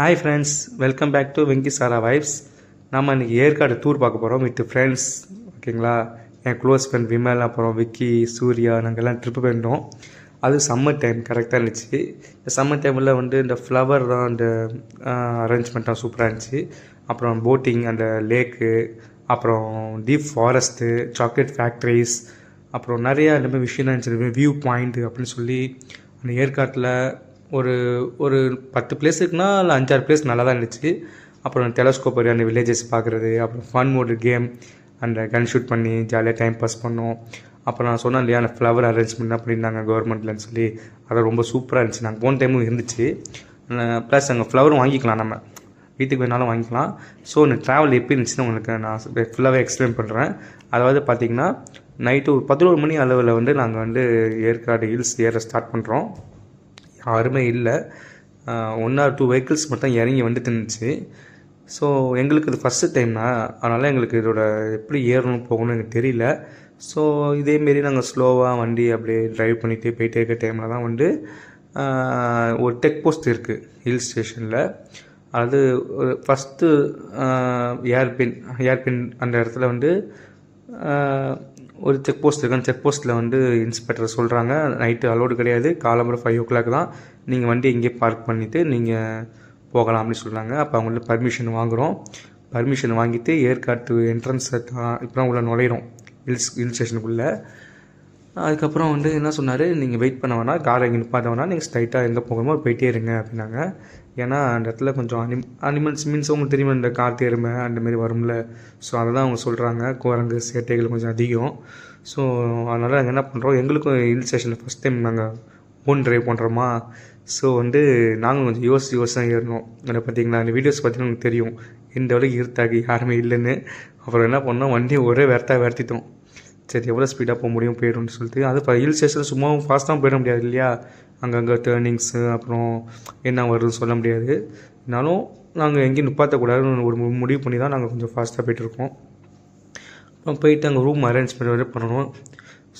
Hi friends welcome back to Venky Sara vibes நம்ம இன்றைக்கி Yercaud tour பார்க்க போகிறோம் வித் ஃப்ரெண்ட்ஸ் ஓகேங்களா என் க்ளோஸ் ஃப்ரெண்ட் விமல் அப்புறம் விக்கி சூர்யா நாங்கள் எல்லாம் ட்ரிப்பு போயிருந்தோம். அது சம்மர் டைம் கரெக்டாக இருந்துச்சு. இந்த சம்மர் டைமில் வந்து இந்த ஃப்ளவர் தான் அந்த அரேஞ்ச்மெண்ட்டாக சூப்பராக இருந்துச்சு. அப்புறம் போட்டிங் அந்த லேக்கு அப்புறம் டீப் ஃபாரஸ்ட்டு சாக்லேட் ஃபேக்ட்ரிஸ் அப்புறம் நிறையா இந்த மாதிரி விஷயம்லாம் இருந்துச்சு. வியூ பாயிண்ட்டு அப்படின்னு சொல்லி அந்த ஏற்காட்டில் ஒரு ஒரு பத்து பிளேஸ் இருக்குன்னா இல்லை அஞ்சாறு பிளேஸ் நல்லா தான் இருந்துச்சு. அப்புறம் டெலஸ்கோப் அந்த வில்லேஜஸ் பார்க்குறது அப்புறம் ஃபன் மோடு கேம் அந்த கன் ஷூட் பண்ணி ஜாலியாக டைம் பாஸ் பண்ணோம். அப்புறம் நான் சொன்னேன் இல்லையா அந்த ஃப்ளவர் அரேஞ்ச்மெண்ட் பண்ணியிருந்தாங்க கவர்மெண்ட்லன்னு சொல்லி. அது ரொம்ப சூப்பராக இருந்துச்சு. நாங்கள் போன டைமும் இருந்துச்சு. ப்ளஸ் அங்கே ஃப்ளவரும் வாங்கிக்கலாம் நம்ம. வீட்டுக்கு வேணாலும் வாங்கிக்கலாம். ஸோ இந்த ட்ராவல் எப்படி இருந்துச்சுன்னு உங்களுக்கு நான் ஃபுல்லாகவே எக்ஸ்பிளைன் பண்ணுறேன் அதாவது பார்த்தீங்கன்னா நைட்டு ஒரு பதினோரு மணி அளவில் வந்து நாங்கள் வந்து ஏற்காடு ஹில்ஸ் ஏற ஸ்டார்ட் பண்ணுறோம் யாருமே இல்லை. ஒன் ஆர் டூ வெஹிக்கிள்ஸ் மட்டும் இறங்கி வந்துட்டு இருந்துச்சு. ஸோ எங்களுக்கு இது ஃபஸ்ட்டு டைம்னா அதனால் எங்களுக்கு இதோட எப்படி ஏறணும் போகணும் எனக்கு தெரியல. ஸோ இதேமாரி நாங்கள் ஸ்லோவாக வண்டி அப்படியே ட்ரைவ் பண்ணிகிட்டே போயிட்டே இருக்க டைமில் தான் வந்து ஒரு டெக் போஸ்ட் இருக்குது ஹில் ஸ்டேஷனில் அது ஒரு ஃபஸ்ட்டு ஏர்பின் ஏர்பின் அந்த இடத்துல வந்து ஒரு செக் போஸ்ட் இருக்கு. அந்த செக் போஸ்ட்டில் வந்து இன்ஸ்பெக்டர் சொல்கிறாங்க நைட்டு அலோடு கிடையாது. காலம்பரம் ஃபைவ் ஓ கிளாக் தான். நீங்கள் வண்டி இங்கேயே பார்க் பண்ணிவிட்டு நீங்கள் போகலாம் அப்படின்னு சொல்கிறாங்க அப்போ அவங்கள்ட்ட பர்மிஷன் வாங்குகிறோம் பர்மிஷன் வாங்கிட்டு ஏற்காட்டு என்ட்ரன்ஸை இப்போ தான் உள்ள நுழையிறோம். ஹில்ஸ் ஹில் ஸ்டேஷனுக்குள்ளே அதுக்கப்புறம் வந்து என்ன சொன்னார்? நீங்கள் வெயிட் பண்ண வேணாம். காரை இங்கே நிப்பாட்ட வேணாம். நீங்கள் ஸ்ட்ரைட்டாக எங்கே போகணுமோ போயிட்டே இருங்க அப்படின்னாங்க. ஏன்னா அந்த இடத்துல கொஞ்சம் அனிம் அனிமல்ஸ் மீன்ஸ் அவங்களுக்கு தெரியுமா இந்த காட்டு எருமை அந்தமாரி வரும்ல? ஸோ அதை தான் அவங்க சொல்கிறாங்க குரங்கு சேட்டைகள் கொஞ்சம் அதிகம். ஸோ அதனால் நாங்கள் என்ன பண்ணுறோம் எங்களுக்கும் ஹில் ஸ்டேஷனில் ஃபஸ்ட் டைம் நாங்கள் ஓன் ட்ரைவ் பண்ணுறோமா ஸோ வந்து நாங்கள் கொஞ்சம் யோசிச்சு யோசிச்சு தான் ஏறினோம் அதை பார்த்தீங்களா அந்த வீடியோஸ் பார்த்தீங்கன்னா உங்களுக்கு தெரியும். இந்த அளவுக்கு இருத்தாக்கு யாருமே இல்லைன்னு. அப்புறம் என்ன பண்ணோம்? வண்டியை ஒரே வேர்த்தாக வேர்த்திட்டோம் சரி எவ்வளோ ஸ்பீடாக போக முடியும் போயிடும்னு சொல்லிட்டு அது இப்போ ஹில் ஸ்டேஷனில் சும்மா ஃபாஸ்ட்டாக போயிட முடியாது இல்லையா? அங்கங்கே டேர்னிங்ஸு அப்புறம் என்ன வருதுன்னு சொல்ல முடியாது. இருந்தாலும் நாங்கள் எங்கேயும் நிப்பாத்தக்கூடாதுன்னு ஒரு முடிவு பண்ணி தான் நாங்கள் கொஞ்சம் ஃபாஸ்ட்டாக போயிட்டுருக்கோம் அப்புறம் போயிட்டு அங்கே ரூம் அரேஞ்ச்மெண்ட் வரை பண்ணணும்.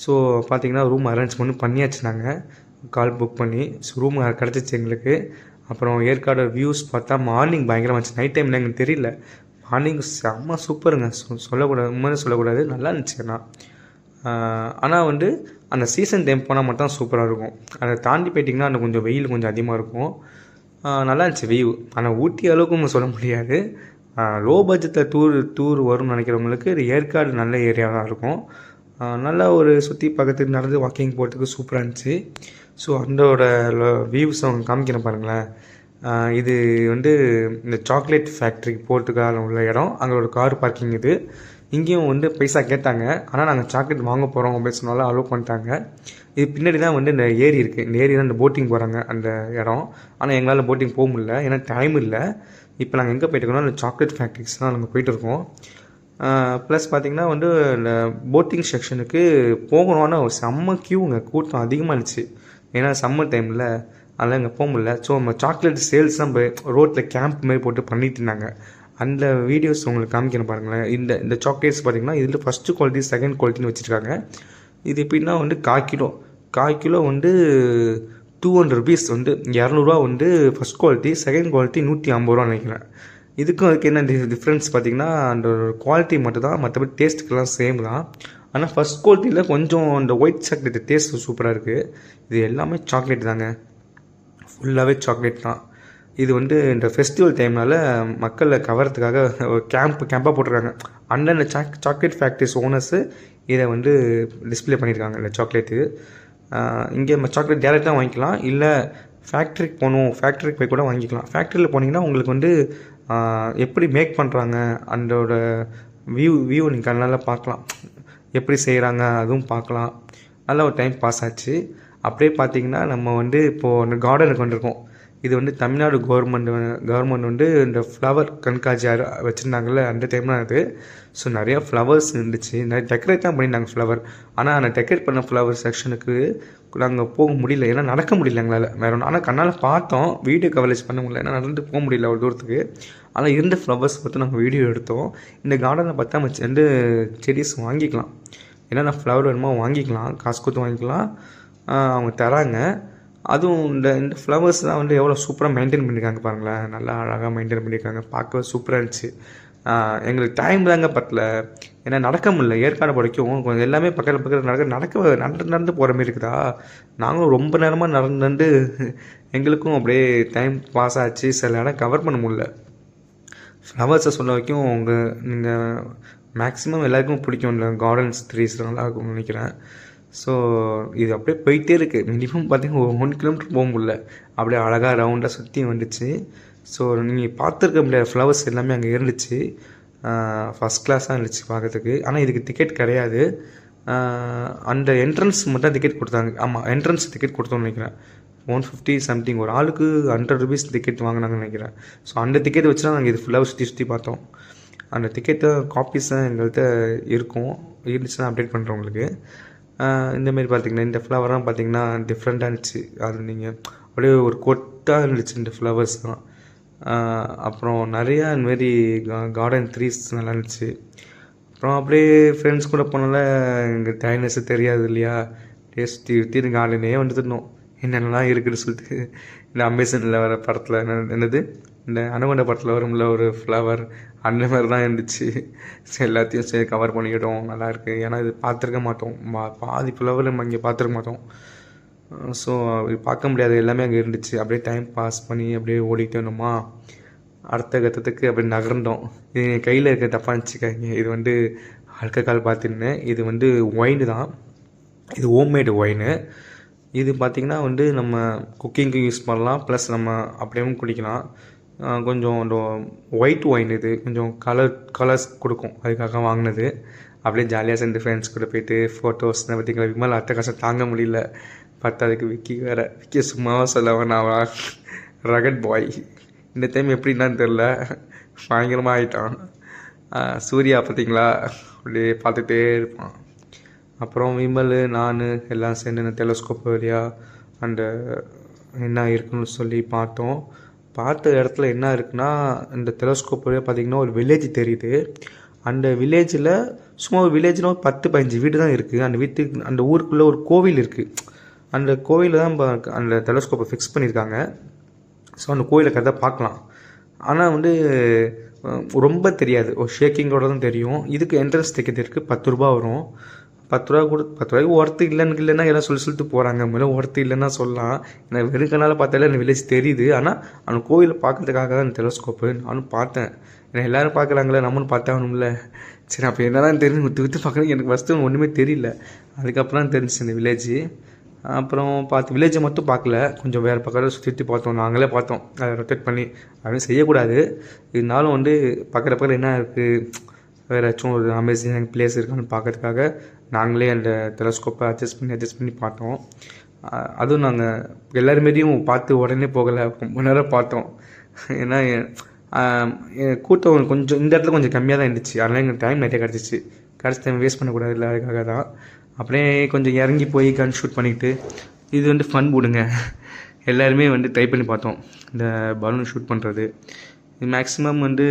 ஸோ பார்த்தீங்கன்னா ரூம் அரேஞ்ச்மெண்ட் பண்ணியாச்சு நாங்கள் கால் புக் பண்ணி ஸோ ரூம் கிடச்சிச்சு எங்களுக்கு. அப்புறம் ஏற்காடு வியூஸ் பார்த்தா மார்னிங் பயங்கரமாக இருந்துச்சு நைட் டைமில் எங்களுக்கு தெரியல. மார்னிங் செம்ம சூப்பருங்க சொல்லக்கூடாது உண்மையை சொல்லக்கூடாது. நல்லா இருந்துச்சு ஆனால் ஆனால் வந்து அந்த சீசன் டைம் போனால் மட்டும் சூப்பராக இருக்கும். அதை தாண்டி போயிட்டிங்கன்னா அந்த கொஞ்சம் வெயில் கொஞ்சம் அதிகமாக இருக்கும். நல்லா இருந்துச்சு வியூ ஆனால் ஊட்டி அளவுக்கு நம்ம சொல்ல முடியாது. லோ பட்ஜெட்டில் டூர் டூர் வரும்னு நினைக்கிறவங்களுக்கு ஏற்காடு நல்ல ஏரியாவாக தான் இருக்கும். நல்லா ஒரு சுற்றி பக்கத்துக்கு நடந்து வாக்கிங் போகிறதுக்கு சூப்பராக இருந்துச்சு. ஸோ அந்தோட வியூஸ் அவங்க காமிக்கிறேன் பாருங்களேன். இது வந்து இந்த சாக்லேட் ஃபேக்ட்ரி போகிறதுக்காக உள்ள இடம். அங்கே ஒரு கார் பார்க்கிங் இது. இங்கேயும் வந்து பைசா கேட்டாங்க. ஆனால் நாங்கள் சாக்லேட் வாங்க போகிறோம் அப்படின்னு சொன்னாலும் அலோவ் பண்ணிட்டாங்க. இது பின்னாடி தான் வந்து இந்த ஏரி இருக்குது இந்த ஏரி தான் இந்த போட்டிங் போகிறாங்க அந்த இடம். ஆனால் எங்களால் போட்டிங் போக முடியல. ஏன்னா டைம் இல்லை. இப்போ நாங்கள் எங்கே போயிட்டுருக்கோம்னா இந்த சாக்லேட் ஃபேக்ட்ரிஸ் தான் நாங்கள் போயிட்டுருக்கோம் ப்ளஸ் பார்த்தீங்கன்னா வந்து இந்த போட்டிங் செக்ஷனுக்கு போகணும் ஆனால் ஒரு செம்ம க்யூங்க கூட்டம் அதிகமாக இருந்துச்சு. ஏன்னா சம்மர் டைமில் அதெல்லாம் இங்கே போக முடியல. ஸோ நம்ம சாக்லேட் சேல்ஸ் தான் ரோட்டில் கேம்ப் மாதிரி போட்டு பண்ணிட்டு இருந்தாங்க. அந்த வீடியோஸ் உங்களுக்கு காமிக்கிறேன் பாருங்களேன். இந்த இந்த சாக்லேட்ஸ் பார்த்தீங்கன்னா இதில் ஃபஸ்ட்டு குவாலிட்டி செகண்ட் குவாலிட்டின்னு வச்சுருக்காங்க. இது எப்படின்னா வந்து கால் கிலோ. கால் கிலோ வந்து டூ ஹண்ட்ரட் ருபீஸ் வந்து இரநூறுவா வந்து ஃபஸ்ட் குவாலிட்டி செகண்ட் குவாலிட்டி நூற்றி ஐம்பது ரூபா நினைக்கிறேன். இதுக்கும் அதுக்கு என்ன டிஃப்ரென்ஸ் பார்த்தீங்கன்னா அந்த குவாலிட்டி மட்டும் தான் மற்றபடி டேஸ்ட்டுக்கெல்லாம் சேம் தான். ஆனால் ஃபஸ்ட் குவாலிட்டியில் கொஞ்சம் அந்த ஒயிட் சாக்லேட் டேஸ்ட் சூப்பராக இருக்குது இது எல்லாமே சாக்லேட் தாங்க. ஃபுல்லாகவே சாக்லேட் தான். இது வந்து இந்த ஃபெஸ்டிவல் டைம்னால மக்களை கவர்றதுக்காக ஒரு கேம்ப் கேம்பாக போட்டிருக்காங்க. அந்தந்த சாக் சாக்லேட் ஃபேக்ட்ரிஸ் ஓனர்ஸு இதை வந்து டிஸ்ப்ளே பண்ணியிருக்காங்க இந்த சாக்லேட்டு இங்கே நம்ம சாக்லேட் டேரெக்டாக வாங்கிக்கலாம் இல்லை ஃபேக்ட்ரிக்கு போகணும் ஃபேக்ட்ரிக்கு போய் கூட வாங்கிக்கலாம். ஃபேக்ட்ரியில் போனீங்கன்னா உங்களுக்கு வந்து எப்படி மேக் பண்ணுறாங்க அதோட வியூ வியூ நீங்கள் கண்ணால் பார்க்கலாம். எப்படி செய்கிறாங்க அதுவும் பார்க்கலாம். நல்ல ஒரு டைம் பாஸ் ஆச்சு. அப்படியே பார்த்தீங்கன்னா நம்ம வந்து இப்போது அந்த கார்டனுக்கு வந்திருக்கோம். இது வந்து தமிழ்நாடு கவர்மெண்ட் கவர்மெண்ட் வந்து இந்த ஃப்ளவர் கண்காட்சி வச்சுருந்தாங்கல்ல அந்த டைம் தான் அது. ஸோ நிறையா ஃப்ளவர்ஸ் இருந்துச்சு. நிறைய டெக்கரேட் தான் பண்ணியிருந்தாங்க ஃப்ளவர் ஆனால் அந்த டெக்கரேட் பண்ண ஃப்ளவர் செக்ஷனுக்கு நாங்கள் போக முடியல. ஏன்னா நடக்க முடியல எங்களால். வேற ஒன்று ஆனால் கண்ணால் பார்த்தோம். வீடியோ கவரேஜ் பண்ண முடியல. ஏன்னா நடந்து போக முடியல அவ்வளோ தூரத்துக்கு. ஆனால் இருந்த ஃப்ளவர்ஸ் பார்த்து நாங்கள் வீடியோ எடுத்தோம். இந்த கார்டனை பார்த்தா நம்ம வந்து செடிஸ் வாங்கிக்கலாம். ஏன்னா நான் ஃப்ளவர் வேணுமோ வாங்கிக்கலாம். காசு கொடுத்து வாங்கிக்கலாம். அவங்க தராங்க. அதுவும் இந்த இந்த ஃப்ளவர்ஸ் தான் வந்து எவ்வளோ சூப்பராக மெயின்டைன் பண்ணியிருக்காங்க பாருங்களேன். நல்லா அழகாக மெயின்டைன் பண்ணியிருக்காங்க பார்க்கவே சூப்பராக இருந்துச்சு. எங்களுக்கு டைம் தாங்க பத்தல. ஏன்னா நடக்க முடியல. ஏற்காடு வரைக்கும் கொஞ்சம் எல்லாமே பக்கத்தில் பக்கத்தில் நடக்க நடக்க நடந்து நடந்து போகிற மாதிரி இருக்குதா? நாங்களும் ரொம்ப நேரமாக நடந்து நடந்து எங்களுக்கும் அப்படியே டைம் பாஸ் ஆச்சு. சில இடம் கவர் பண்ண முடியல. ஃப்ளவர்ஸை சொல்ல வரைக்கும் உங்கள் நீங்கள் மேக்ஸிமம் எல்லாருக்கும் பிடிக்கும். இல்லை கார்டன்ஸ் ட்ரீஸ் நல்லா இருக்கும்னு நினைக்கிறேன். ஸோ இது அப்படியே போயிட்டே இருக்குது மினிமம் பார்த்தீங்கன்னா ஒரு ஒன் கிலோமீட்டர் போக முடியல. அப்படியே அழகாக ரவுண்டாக சுற்றி வந்துச்சு ஸோ நீங்கள் பார்த்துருக்க முடியாத ஃப்ளவர்ஸ் எல்லாமே அங்கே இருந்துச்சு. ஃபஸ்ட் கிளாஸாக இருந்துச்சு பார்க்கறதுக்கு. ஆனால் இதுக்கு டிக்கெட் கிடையாது. அந்த என்ட்ரன்ஸ் மட்டும் டிக்கெட் கொடுத்தாங்க. ஆமாம் என்ட்ரன்ஸ் டிக்கெட் கொடுத்தோம்னு நினைக்கிறேன். ஒன் ஃபிஃப்டி சம்திங் ஒரு ஆளுக்கு ஹண்ட்ரட் ருபீஸ் டிக்கெட் வாங்கினாங்கன்னு நினைக்கிறேன். ஸோ அந்த டிக்கெட் வச்சு தான் நாங்கள் இது ஃபுல்லாக சுற்றி சுற்றி பார்த்தோம். அந்த டிக்கெட்டை காப்பீஸ் தான் எங்கள்கிட்ட இருக்கும். இருந்துச்சுன்னா அப்டேட் பண்ணுறவங்களுக்கு இந்தமாரி பார்த்திங்கன்னா இந்த பார்த்தீங்கன்னா இந்த ஃப்ளவர்லாம் பார்த்தீங்கன்னா டிஃப்ரெண்ட்டாக இருந்துச்சு. அது நீங்கள் அப்படியே ஒரு கொட்டாக இருந்துச்சு இந்த ஃப்ளவர்ஸ் தான் அப்புறம் நிறையா இந்தமாரி கார்டன் ட்ரீஸ் நல்லா இருந்துச்சு. அப்புறம் அப்படியே ஃப்ரெண்ட்ஸ் கூட போனால எங்கள் டைனஸ் தெரியாது இல்லையா? டேஸ்ட் ஊற்றி சுற்றி இந்த கார்டனே வந்துருந்தோம் என்னென்னலாம் இருக்குதுன்னு சொல்லிட்டு இந்த அமேசானில் வர படத்தில் என்ன என்னது? இந்த அனுகொண்ட படத்தில் வரும்ல ஒரு ஃப்ளவர் அந்த மாதிரி தான் இருந்துச்சு. சரி எல்லாத்தையும் சரி கவர் பண்ணிக்கிட்டோம். நல்லாயிருக்கு ஏன்னா இது பார்த்துருக்க மாட்டோம். பா- பாதி ஃப்ளவர் நம்ம இங்கே பார்த்துருக்க மாட்டோம். ஸோ பார்க்க முடியாது. எல்லாமே அங்கே இருந்துச்சு. அப்படியே டைம் பாஸ் பண்ணி அப்படியே ஓடிட்டே இருந்தோமா? அடுத்த கத்தத்துக்கு அப்படி நகர்ந்தோம். இது என் கையில் இருக்க தப்பாக நினச்சிக்காங்க இது வந்து ஆல்கஹால் பார்த்துருந்தேன் இது வந்து ஒயின் தான். இது ஹோம்மேடு ஒயினு இது பார்த்திங்கன்னா வந்து நம்ம குக்கிங்க்கு யூஸ் பண்ணலாம். ப்ளஸ் நம்ம அப்படியும் குடிக்கலாம். கொஞ்சம் இந்த ஒயிட் ஒயின் இது கொஞ்சம் கலர் கலர்ஸ் கொடுக்கும். அதுக்காக வாங்கினது. அப்படியே ஜாலியாக சேர்ந்து ஃப்ரெண்ட்ஸ் கூட போயிட்டு ஃபோட்டோஸ் பார்த்தீங்களா விமல் அட்டகாசம் தாங்க முடியல. பத்தாதுக்கு விக்கி வேறு. விக்கி சும்மாவாக சொல்லவன் வேணாவா ரகட் பாய் இந்த டைம் எப்படின்னு தெரில பயங்கரமாக ஆயிட்டான். சூர்யா பார்த்தீங்களா அப்படியே பார்த்துட்டே இருப்பான். அப்புறம் விமல் நான் எல்லாம் சேர்ந்து டெலஸ்கோப் வழியாக அந்த என்ன இருக்குன்னு சொல்லி பார்த்தோம். பார்த்த இடத்துல என்ன இருக்குன்னா இந்த டெலஸ்கோப் வழியாக பார்த்தீங்கன்னா ஒரு வில்லேஜ் தெரியுது. அந்த வில்லேஜில் சும்மா ஒரு வில்லேஜ்னால் ஒரு பத்து பதினஞ்சு வீடு தான் இருக்குது அந்த வீட்டுக்கு அந்த ஊருக்குள்ளே ஒரு கோவில் இருக்குது அந்த கோவிலில் தான் அந்த டெலஸ்கோப்பை ஃபிக்ஸ் பண்ணியிருக்காங்க. ஸோ அந்த கோயிலை கதை பார்க்கலாம். ஆனால் வந்து ரொம்ப தெரியாது. ஒரு ஷேக்கிங்கோட தான் தெரியும். இதுக்கு என்ட்ரன்ஸ் டிக்கெட் இருக்குது பத்து ரூபா வரும். பத்து ரூபா கொடு பத்து ரூபாய்க்கு ஒர்த்து இல்லைன்னு இல்லைன்னா எல்லாம் சொல்லி சொல்லிட்டு போகிறாங்க மேலே ஒர்த்து இல்லைன்னா சொல்லலாம். எனக்கு வெறும் கண்ணால் பார்த்தாலே எனக்கு வில்லேஜ் தெரியுது. ஆனால் அந்த கோயிலை பார்க்கறதுக்காக தான் அந்த டெலஸ்கோப்பு நானும் பார்த்தேன். ஏன்னா எல்லோரும் பார்க்குறாங்களே நம்மளும் பார்த்தாகணும்ல. சரி அப்போ என்னதான் தெரிஞ்சு விட்டு விட்டு பார்க்குறேன் எனக்கு ஃபஸ்ட்டு ஒன்றுமே தெரியல. அதுக்கப்புறம் தான் தெரிஞ்சிச்சு இந்த வில்லேஜ் அப்புறம் பார்த்து வில்லேஜை மட்டும் பார்க்கல. கொஞ்சம் வேறு பக்கத்தில் சுற்றி சுற்றி பார்த்தோம். நாங்களே பார்த்தோம். அதை ரொட்டேட் பண்ணி அப்படின்னு செய்யக்கூடாது. இருந்தாலும் வந்து பக்கத்தில் பக்கத்தில் என்ன இருக்குது வேறு ஏதாச்சும் ஒரு அமேசிங் பிளேஸ் இருக்கான்னு பார்க்கறதுக்காக நாங்களே அந்த டெலஸ்கோப்பை அட்ஜஸ்ட் பண்ணி அட்ஜஸ்ட் பண்ணி பார்த்தோம். அதுவும் நாங்கள் எல்லாருமேதையும் பார்த்து உடனே போகலை. ரொம்ப நேரம் பார்த்தோம். ஏன்னா கூட்டம் கொஞ்சம் இந்த இடத்துல கொஞ்சம் கம்மியாக தான் இருந்துச்சு. அதனால் எங்களுக்கு டைம் நிறைய கிடச்சிச்சு. கிடச்ச டைம் வேஸ்ட் பண்ணக்கூடாது இல்லை அதுக்காக தான். அப்படியே கொஞ்சம் இறங்கி போய் கன் ஷூட் பண்ணிக்கிட்டு இது வந்து ஃபன் போடுங்க. எல்லாருமே வந்து ட்ரை பண்ணி பார்த்தோம். இந்த பலூன் ஷூட் பண்ணுறது இது மேக்ஸிமம் வந்து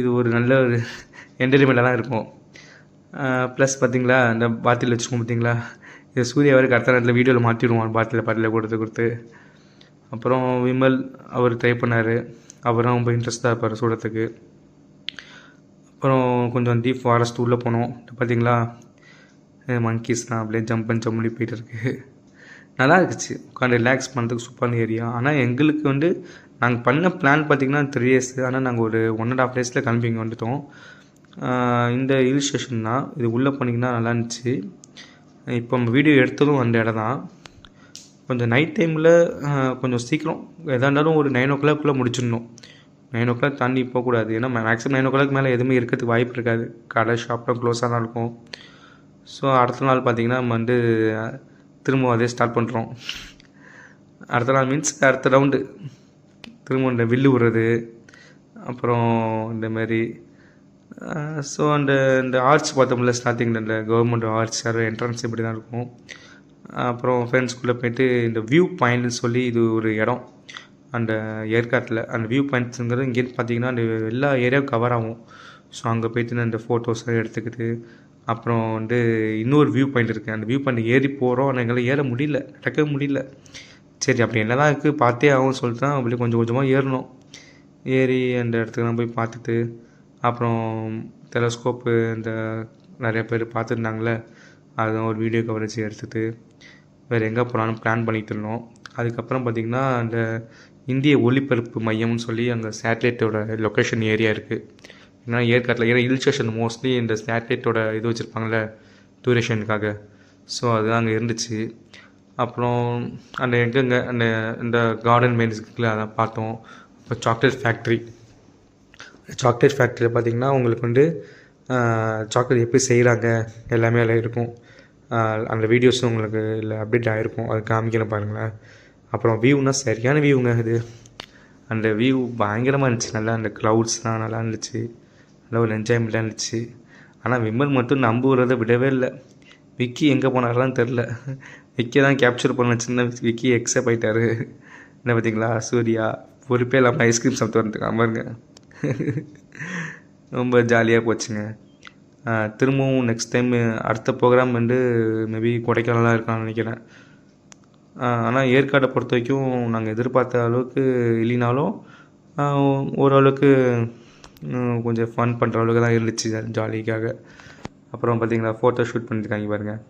இது ஒரு நல்ல ஒரு என்டர்டைன்மெண்ட்டாக தான் இருக்கும். ப்ளஸ் பார்த்தீங்களா இந்த பாட்டில் வச்சுக்கோம் பார்த்தீங்களா இது சூர்யா வரைக்கும் அடுத்த நேரத்தில் வீடியோவில் மாற்றிடுவான் பாட்டில் பாட்டில் கொடுத்து கொடுத்து. அப்புறம் விமல் அவர் ட்ரை பண்ணார். அவரும் ரொம்ப இன்ட்ரெஸ்டாக இருப்பார் சூடத்துக்கு. அப்புறம் கொஞ்சம் டீப் ஃபாரஸ்ட் உள்ளே போனோம். பார்த்தீங்களா மங்கீஸ் தான். அப்படியே ஜம்ப் பண்ணி ஜம்ப் பண்ணி போயிட்டு இருக்கு. நல்லா இருந்துச்சு. உட்காந்து ரிலாக்ஸ் பண்ணுறதுக்கு சூப்பரான ஏரியா ஆனால் எங்களுக்கு வந்து நாங்கள் பண்ண பிளான் பார்த்தீங்கன்னா த்ரீ இயர்ஸ் ஆனால் நாங்கள் ஒரு ஒன் அண்ட் ஆஃப் டேஸில் கிளம்பி இங்கே வந்துட்டோம். இந்த ஹில் ஸ்டேஷன் தான். இது உள்ளே போனீங்கன்னா நல்லா இருந்துச்சு. இப்போ நம்ம வீடியோ எடுத்ததும் அந்த இடம் தான். கொஞ்சம் நைட் டைமில் கொஞ்சம் சீக்கிரம் எதாக இருந்தாலும் ஒரு நைன் ஓ கிளாக்குள்ளே முடிச்சிடணும். நைன் ஓ கிளாக் தாண்டி போகக்கூடாது. ஏன்னா மேக்ஸிமம் நைன் ஓ கிளாக் மேலே எதுவுமே இருக்கிறதுக்கு வாய்ப்பு இருக்காது. கடை ஷாப்லாம் க்ளோஸாக தான் இருக்கும். ஸோ அடுத்த நாள் பார்த்திங்கன்னா நம்ம வந்து திரும்ப அதே ஸ்டார்ட் பண்ணுறோம் அடுத்த நாள் மீன்ஸ் அடுத்த ரவுண்டு திரும்ப இந்த வில்லு விடுறது. அப்புறம் இந்த மாதிரி ஸோ அந்த இந்த ஆர்ச் பார்த்தோம்ல ஸ்டார்டிங்கில் இந்த கவர்மெண்ட் ஆர்ச் அது என்ட்ரன்ஸ் இப்படி தான் இருக்கும் அப்புறம் ஃப்ரெண்ட்ஸ்குள்ளே போயிட்டு இந்த வியூ பாயிண்ட்னு சொல்லி இது ஒரு இடம். அந்த ஏற்காட்டில் அந்த வியூ பாயிண்ட்ஸுங்கிறது இங்கேருந்து பார்த்தீங்கன்னா அந்த எல்லா ஏரியாவும் கவர் ஆகும். ஸோ அங்கே போயிட்டு நான் இந்த ஃபோட்டோஸ்லாம் எடுத்துக்கிட்டு அப்புறம் வந்து இன்னொரு வியூ பாயிண்ட் இருக்குது அந்த வியூ பாயிண்ட் ஏறி போகிறோம் ஆனால் எங்களால் ஏற முடியல நடக்கவே முடியல. சரி அப்படி என்ன தான் இருக்குது பார்த்தே ஆகும்னு சொல்லிட்டு தான் அப்படியே கொஞ்சம் கொஞ்சமாக ஏறணும். ஏறி அந்த இடத்துக்குலாம் போய் பார்த்துட்டு அப்புறம் டெலஸ்கோப்பு இந்த நிறைய பேர் பார்த்துருந்தாங்களே அதுதான் ஒரு வீடியோ கவரேஜ் எடுத்துட்டு வேறு எங்கே போகலான்னு பிளான் பண்ணிகிட்டு இருந்தோம். அதுக்கப்புறம் பார்த்திங்கன்னா அந்த இந்திய ஒளிபரப்பு மையம்னு சொல்லி அங்கே சேட்டலைட்டோட லொக்கேஷன் ஏரியா இருக்குது ஏன்னா ஏற்காட்டில் ஏன்னா ஹில் ஸ்டேஷன் மோஸ்ட்லி இந்த சேட்டலைட்டோட இது வச்சுருப்பாங்கள டூரேஷனுக்காக ஸோ அது அங்கே இருந்துச்சு. அப்புறம் அந்த எங்கெங்கே அந்த இந்த கார்டன் மெயின்ஸ் இருக்குல்ல பார்த்தோம். அப்புறம் சாக்லேட் ஃபேக்ட்ரி சாக்லேட் ஃபேக்ட்ரியில் பார்த்தீங்கன்னா உங்களுக்கு வந்து சாக்லேட் எப்படி செய்கிறாங்க எல்லாமே அதில் இருக்கும். அந்த வீடியோஸும் உங்களுக்கு இல்லை அப்டேட் ஆகிருக்கும் அது காமிக்கலாம் பாருங்களேன். அப்புறம் வியூனா சரியான வியூங்க இது அந்த வியூ பயங்கரமாக இருந்துச்சு. நல்லா அந்த க்ளவுட்ஸ்லாம் நல்லா இருந்துச்சு. நல்ல ஒரு என்ஜாய்மெண்ட்டாக இருந்துச்சு. ஆனால் விமல் மட்டும் நம்புகிறத விடவே இல்லை. விக்கி எங்கே போனாரெலாம் தெரில விக்கி தான் கேப்சர் பண்ண சின்ன விக்கி எக்ஸப் ஆகிட்டாரு என்ன பார்த்தீங்களா சூர்யா. பொறுப்பே இல்லாமல் ஐஸ்கிரீம் சாப்பிட்டு வந்துருக்கான் பாருங்க. ரொம்ப ஜாலியாக போச்சுங்க. திரும்பவும் நெக்ஸ்ட் டைம் அடுத்த ப்ரோக்ராம் வந்து மேபி கொடைக்கானலாக இருக்கான்னு நினைக்கிறேன். ஆனால் ஏற்காடை பொறுத்த வரைக்கும் நாங்கள் எதிர்பார்த்த அளவுக்கு இல்லைனாலும் ஓரளவுக்கு கொஞ்சம் ஃபன் பண்ணுற அளவுக்கு தான் இருந்துச்சு ஜாலிக்காக அப்புறம் பார்த்தீங்களா ஃபோட்டோ ஷூட் பண்ணியிருக்காங்க பாருங்கள்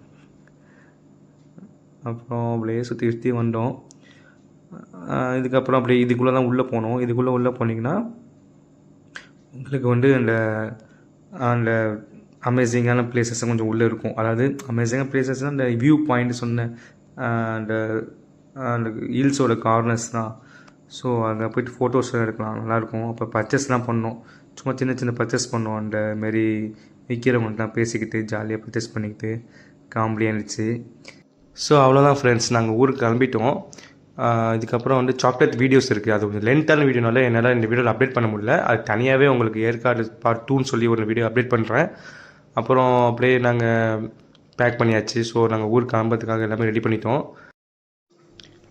அப்புறம் அப்படியே சுற்றி சுற்றி வந்தோம். இதுக்கப்புறம் அப்படியே இதுக்குள்ளே தான் உள்ளே போனோம். இதுக்குள்ளே உள்ளே போனீங்கன்னா உங்களுக்கு வந்து அந்த அந்த அமேசிங்கான பிளேசஸ் கொஞ்சம் உள்ளே இருக்கும். அதாவது அமேசிங்கான பிளேசஸ்னால் அந்த வியூ பாயிண்ட் சொன்ன அந்த அந்த ஹில்ஸோட கார்னர்ஸ் தான். ஸோ அங்கே போய்ட்டு ஃபோட்டோஸ் எடுக்கலாம். நல்லாயிருக்கும் அப்போ பர்ச்சேஸ்லாம் பண்ணோம். சும்மா சின்ன சின்ன பர்ச்சேஸ் பண்ணோம். அந்த மாரி விற்கிறவங்கள்ட்டலாம் பேசிக்கிட்டு ஜாலியாக பர்ச்சேஸ் பண்ணிக்கிட்டு காமெடியாக இருந்துச்சு ஸோ அவ்வளோதான் ஃப்ரெண்ட்ஸ் நாங்கள் ஊருக்கு கிளம்பிட்டோம். இதுக்கப்புறம் வந்து சாக்லேட் வீடியோஸ் இருக்குது அது கொஞ்சம் லென்த்தான வீடியோனால என்னால் இந்த வீடியோவில் அப்டேட் பண்ண முடியல. அது தனியாகவே உங்களுக்கு ஏற்காடு பார்ட் டூன்னு சொல்லி ஒரு வீடியோ அப்டேட் பண்ணுறேன் அப்புறம் அப்படியே நாங்கள் பேக் பண்ணியாச்சு. ஸோ நாங்கள் ஊருக்கு கிளம்புறதுக்காக எல்லாமே ரெடி பண்ணிட்டோம்.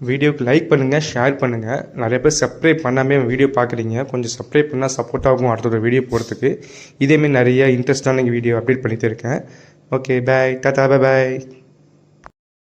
வீடியோக்கு லைக் பண்ணுங்கள் ஷேர் பண்ணுங்கள் நிறைய பேர் சப்ஸ்கிரைப் பண்ணாமல் வீடியோ பார்க்குறீங்க. கொஞ்சம் சப்ஸ்கிரைப் பண்ணால் சப்போர்ட் ஆகும் அடுத்த ஒரு வீடியோ போகிறதுக்கு இதேமாரி நிறைய இன்ட்ரெஸ்டான வீடியோ அப்டேட் பண்ணிகிட்டே இருக்கேன். ஓகே பாய் டாட்டா பாய் பாய்